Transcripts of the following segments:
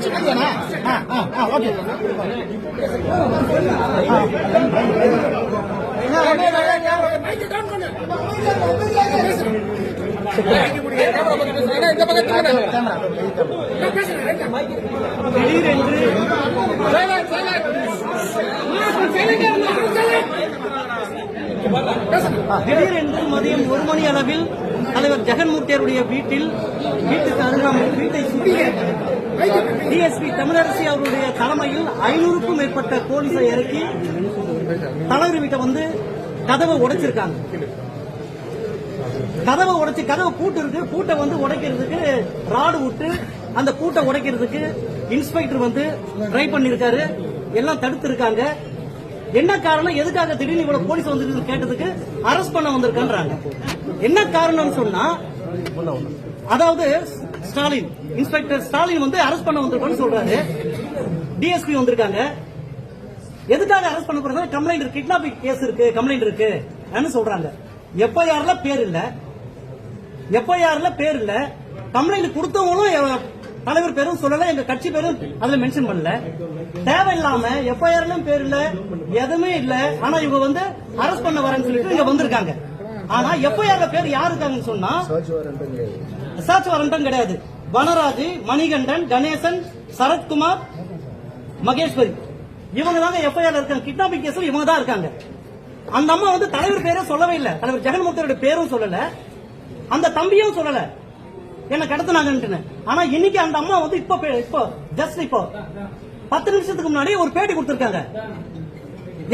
சின்னதானா திடீரென்று மதியம் ஒரு மணி அளவில் தலைவர் ஜெகன்மூர்த்தியருடைய வீட்டில் வீட்டுக்கு அருகாமல் வீட்டை சுற்றி டிஎஸ்பி தமிழரசி அவருடைய தலைமையில் ஐநூறுக்கும் மேற்பட்ட போலீஸை இறக்கி தலைவர் வீட்டை வந்து கதவை உடைச்சிருக்காங்க. கதவை உடைச்சு கதவை பூட்டு இருக்கு. பூட்டை வந்து உடைக்கிறதுக்கு ராடு விட்டு அந்த பூட்டை உடைக்கிறதுக்கு இன்ஸ்பெக்டர் வந்து ட்ரை பண்ணிருக்காரு எல்லாம் தடுத்து இருக்காங்க என்ன காரணம்? எதுக்காக திடீர்னு இவ்வளவு போலீஸ் வந்து கேட்டதுக்கு அரெஸ்ட் பண்ண வந்திருக்கான்றாங்க. என்ன காரணம்னு சொன்னா அதாவது ஸ்டாலின் இன்ஸ்பெக்டர் ஸ்டாலின் வந்து அரெஸ்ட் பண்ண வந்திருக்கோம்னு சொல்றாரு. டிஎஸ்பி வந்திருக்காங்க. எதுக்காக அரெஸ்ட் பண்ண போறாங்க? கம்ப்ளைண்ட் இருக்கு கிட்னாப்பிங் கேஸ் இருக்கு கம்ப்ளைண்ட் இருக்கு சொல்றாங்க. எஃப்ஐஆர்ல பேர் இல்ல. எஃப்ஐஆர்ல பேர் இல்ல. கம்ப்ளைண்ட் கொடுத்தவங்களும் தலைவர் பேரும் சொல்லல எங்க கட்சி பேரும் அதுல மென்ஷன் பண்ணல. தேவையில்லாம எஃப்ஐஆர்லயும் பேர் இல்ல எதுவுமே இல்ல. ஆனா இவங்க வந்து அரெஸ்ட் பண்ண வரேன்னு சொல்லிட்டு இங்க வந்திருக்காங்க. ஆனா எஃப்ஐஆர்ல பேர் யாரு இருக்காங்கன்னு சொன்னா ரிசர்ச் வாரண்ட்டும் கிடையாது. வனராஜ் மணிகண்டன் கணேசன் சரத்குமார் மகேஸ்வரி. இவங்க தாங்க எஃப்ஐஆர் இருக்காங்க. கிட்னாப்பிங் கேஸ்ல இவங்க தான் இருக்காங்க. அந்த அம்மா வந்து தலைவர் பேரே சொல்லவே இல்ல. தலைவர் ஜெகன்மோகனோட பேரும் சொல்லல. அந்த தம்பியும் சொல்லல. என்ன கடத்தினாங்கன்னு ஆனா இன்னைக்கு அந்த அம்மா வந்து இப்ப இப்போ ஜஸ்ட் இப்போ பத்து நிமிஷத்துக்கு முன்னாடி ஒரு பேட்டி கொடுத்திருக்காங்க.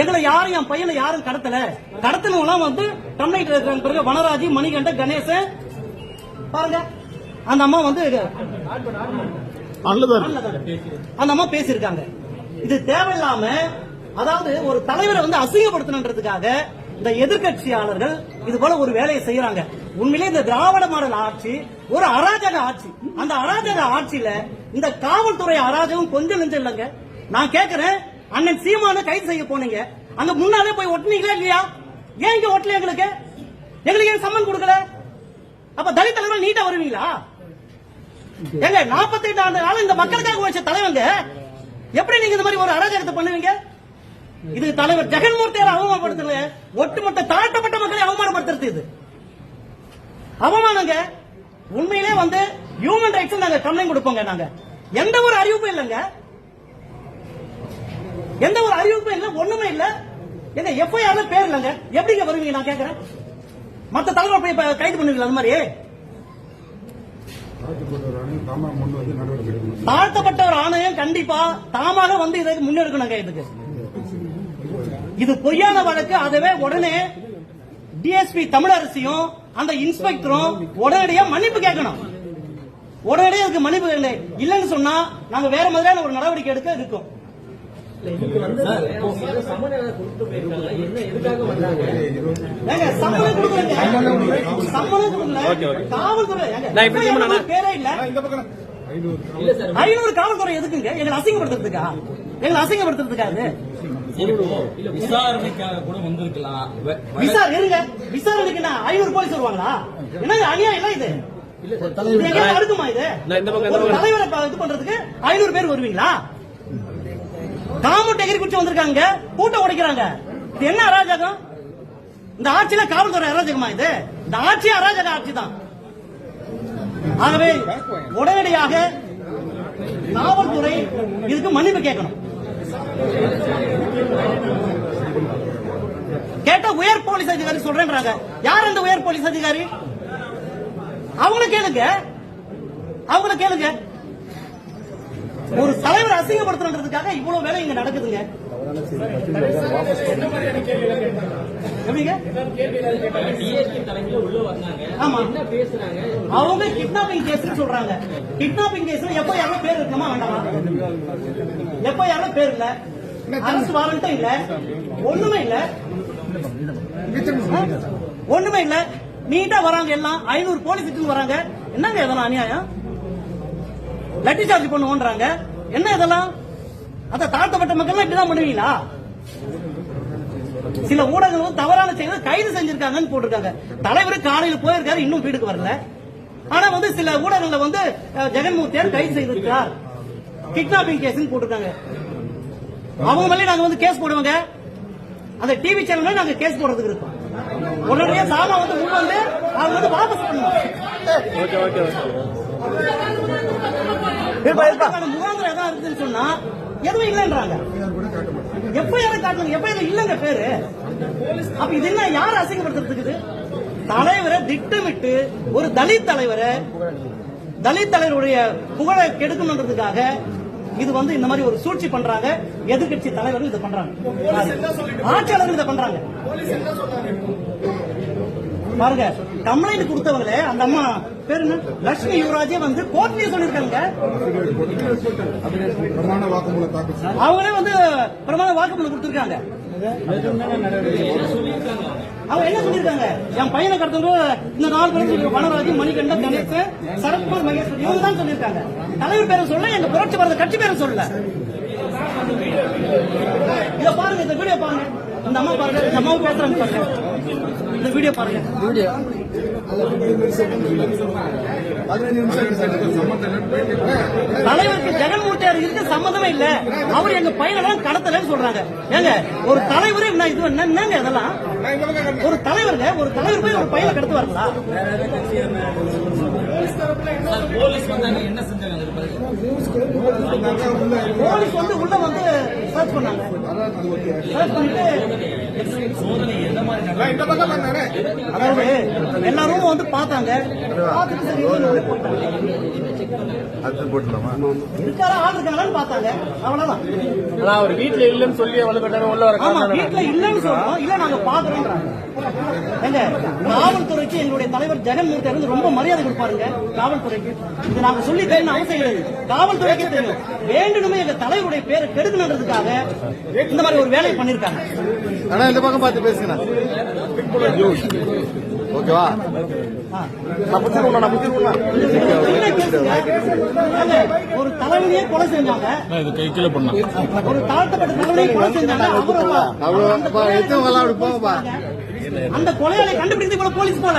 எங்களை யாரும் என் பையனை யாரும் கடத்தல. கடத்தினவங்களாம் வந்து கம்ப்ளைண்ட் இருக்கிறாங்க பிறகு வனராஜி மணிகண்டன் கணேசன். பாருங்க. அந்த அம்மா வந்து அந்த அம்மா பேசியிருக்காங்க. இது தேவையில்லாம அதாவது ஒரு தலைவரை வந்து அசிங்கப்படுத்தணுன்றதுக்காக இந்த எதிர்க்கட்சியாளர்கள் இது போல ஒரு வேலையை செய்யறாங்க. உண்மையிலே இந்த திராவிட மாடல் ஆட்சி ஒரு அராஜக ஆட்சி. அந்த அராஜக ஆட்சியில இந்த காவல்துறை அராஜகம் கொஞ்சம் நெஞ்சம் இல்லைங்க. நான் கேக்குறேன் அண்ணன் சீமான கைது செய்ய போனீங்க. அங்க முன்னாலே போய் ஒட்டினீங்களா இல்லையா? ஏன் இங்க ஒட்டல எங்களுக்கு? எங்களுக்கு ஏன் சம்மன் கொடுக்கல? அப்ப தலித் தலைவர் நீட்டா வருவீங்களா? ஏங்க 48 ஆண்டு காலம் இந்த மக்களுக்காக வச்ச தலைவங்க எப்படி நீங்க இந்த மாதிரி ஒரு அராஜகத்தை பண்ணுவீங்க? இது தலைவர் ஜெகன்மூர்த்தியால அவமானப்படுத்துங்க ஒட்டுமொத்த தாழ்த்தப்பட்ட மக்களை அவமானப்படுத்துறது இது. அவமானங்க. உண்மையிலே வந்து ஹியூமன் ரைட்ஸ் நாங்க கம்ப்ளைண்ட் கொடுப்போங்க நாங்க. எந்த ஒரு அறிவிப்பும் இல்லைங்க. எந்த ஒரு அறிவிப்பும் இல்ல ஒண்ணுமே இல்ல. எங்க எஃப்ஐஆர்ல பேர் இல்லைங்க. எப்படிங்க வருவீங்க நான் கேக்குறேன் மத்த தலைவர் போய் கைது பண்ணுவீங்களா அந்த மாதிரி? தாழ்த்தப்பட்ட ஒரு ஆணையம் கண்டிப்பா தாமாக வந்து இதை முன்னெடுக்கணுங்க இதுக்கு. இது பொய்யான வழக்கு. அதுவே உடனே டிஎஸ்பி தமிழரசியும் அந்த இன்ஸ்பெக்டரும் உடனடியா மன்னிப்பு கேட்கணும். உடனடியா இதுக்கு மன்னிப்பு இல்லைன்னு சொன்னா நாங்க வேற மாதிரியான ஒரு நடவடிக்கை எடுக்க இருக்கோம். ஐநூறு காவல்துறை எதுக்குங்க எங்களை அசிங்கப்படுத்துறதுக்கா எங்களை அசிங்கப்படுத்துறதுக்கா அது இல்ல விசாரணைக்காக கூட வந்திருக்கலாம் விசாரணை இருங்க விசாரணைக்கு என்ன ஐநூறு போலீஸ் வருவாங்களா என்னங்க அநியாயம் இல்ல இது இது அடுக்குமா இது ஒரு தலைவரை இது பண்றதுக்கு ஐநூறு பேர் வருவீங்களா? காமு டெகிரி குடிச்சு வந்திருக்காங்க கூட்ட உடைக்கிறாங்க. இது என்ன அராஜகம்? இந்த ஆட்சியில காவல்துறை அராஜகமா இது? இந்த ஆட்சி அராஜக ஆட்சி தான் ஆகவே உடனடியாக காவல்துறை இதுக்கு மன்னிப்பு கேட்கணும். கேட்டா உயர் போலீஸ் அதிகாரி சொல்றேன்றாங்க. யார் அந்த உயர் போலீஸ் அதிகாரி? அவங்கள கேளுங்க. அவங்கள கேளுங்க. ஒரு தலைவர் அசிங்கப்படுத்துறதுக்காக இவ்வளவு வேலை இங்க நடக்குதுங்க. எப்படிங்க டிஎஸ்பி தலைமையில அவங்க கிட்னாப்பிங் கேஸ் சொல்றாங்க. கிட்னாப்பிங் கேஸ்ல எப்ப யாரோ பேர் இருக்கணுமா வேண்டாமா? எப்ப யாரோ பேர் இல்ல? அரசு வாரண்ட்டும் இல்ல. ஒண்ணுமே இல்ல. ஒண்ணுமே இல்ல. நீட்டா வராங்க எல்லாம். ஐநூறு போலீஸ் இட்டுன்னு வராங்க. என்னங்க எதனா அநியாயம்? லட்டி சார்ஜ் பண்ணுவோன்றாங்க என்ன இதெல்லாம்? அத தாழ்த்தப்பட்ட மக்கள் இப்படிதான் பண்ணுவீங்களா? சில ஊடகங்கள் வந்து தவறான செயலை கைது செஞ்சிருக்காங்கன்னு போட்டிருக்காங்க. தலைவர் காலையில் போயிருக்காரு இன்னும் வீட்டுக்கு வரல. ஆனா வந்து சில ஊடகங்கள்ல வந்து அஹ், ஜெகன்மூர்த்தியார் கைது செய்திருக்கிறார். கிட்னாப்பிங் கேஸ் போட்டிருக்காங்க. அவங்க மேலே நாங்க வந்து கேஸ் போடுவாங்க. அந்த டிவி சேனல்ல நாங்க கேஸ் போடுறதுக்கு இருக்கோம். உடனடியே சாமா வந்து முன் வந்து அவங்க வந்து வாபஸ் பண்ணுவோம் முகாந்திரம் எதாவது இருக்குன்னு சொன்னா எதுவும் இல்லைன்றாங்க. கூட காட்ட மாட்டாங்க எஃப்ஐஆர் காட்டணும் எஃப்ஐஆர் இல்லங்க பேரு? அப்ப இது என்ன யார் அசிங்கப்படுத்துறதுக்கு? தலைவரை திட்டமிட்டு ஒரு தலித் தலைவரை தலித் தலைவருடைய புகழை கெடுக்கணுன்றதுக்காக இது வந்து இந்த மாதிரி ஒரு சூழ்ச்சி பண்றாங்க. எதிர்க்கட்சி தலைவர்கள் இதை பண்றாங்க. ஆட்சியாளர்கள் இதை பண்றாங்க. பாருங்க கம்ப்ளைண்ட் கொடுத்தவங்களே அந்த அம்மா பேரு என்ன? லட்சுமி யுவராஜே வந்து கோர்ட்லயே சொல்லிருக்காங்க அவங்களே வந்து பிரமாண வாக்குமூலம் கொடுத்திருக்காங்க. அவங்க என்ன சொல்லிருக்காங்க என் பையனை கடத்தவங்க இந்த நாலு பேரும் சொல்லி வனராஜ் மணிகண்டன் கணேசன் சரத்குமார் மகேஸ்வரி இவங்க தான் சொல்லியிருக்காங்க. தலைவர் பேரை சொல்ல எங்க புரட்சி பாரத கட்சி பேரை சொல்லல. இத பாருங்க இந்த வீடியோ பாருங்க. இந்த அம்மா பாருங்க இந்த அம்மாவும் பேசுறாங்க பாருங்க. இந்த வீடியோ பாருங்க. தலைவருக்கு ஜெகன்மூர்த்தியார் இருக்க சம்மந்தமே இல்ல. அவர் எங்க பையனெல்லாம் கடத்தலன்னு சொல்றாங்க. ஏங்க ஒரு தலைவர் என்ன இது என்ன- என்னங்க அதெல்லாம் ஒரு தலைவருங்க ஒரு தலைவர் போய் ஒரு பையனை அதுக்கு பிறகு? போலீஸ் வந்து உள்ள வந்து சர்ச் பண்ணாங்க சர்ச் பண்ணிட்டு அதாவது எல்லாரும் வந்து பார்த்தாங்க பார்த்துட்டு சரி இருக்காரா ஆள் இருக்காங்களான்னு பார்த்தாங்க அவ்வளவுதான் ஆனா அவர் வீட்டுல இல்லன்னு சொல்லி உள்ள வர ஆமா வீட்டுல இல்லன்னு சொல்றோம் இல்ல நாங்க பாக்குறோம்ன்றாங்க ஏங்க காவல்துறைக்கு எங்களுடைய தலைவர் ஜெகன்மூர்த்தி இருந்து ரொம்ப மரியாதை கொடுப்பாருங்க காவல்துறைக்கு இது நாங்க சொல்லி தெரியும் அவசியம் கிடையாது. காவல்துறைக்கே தெரியும். வேண்டுமே எங்க தலைவருடைய பேரை கெடுக்கணுன்றதுக்காக இந்த மாதிரி ஒரு வேலையை பண்ணிருக்காங்க. அண்ணா இந்த பக்கம் பார்த்து பேசுங்க ஓகேவா? ஒரு தலைவனையே கொலை செஞ்சாங்க. ஒரு தாழ்த்தப்பட்ட தலைவனையே கொலை செஞ்சாங்க. அவ்வளவு அந்த கொலையாளி கண்டுபிடித்து கூட போலீஸ் போல.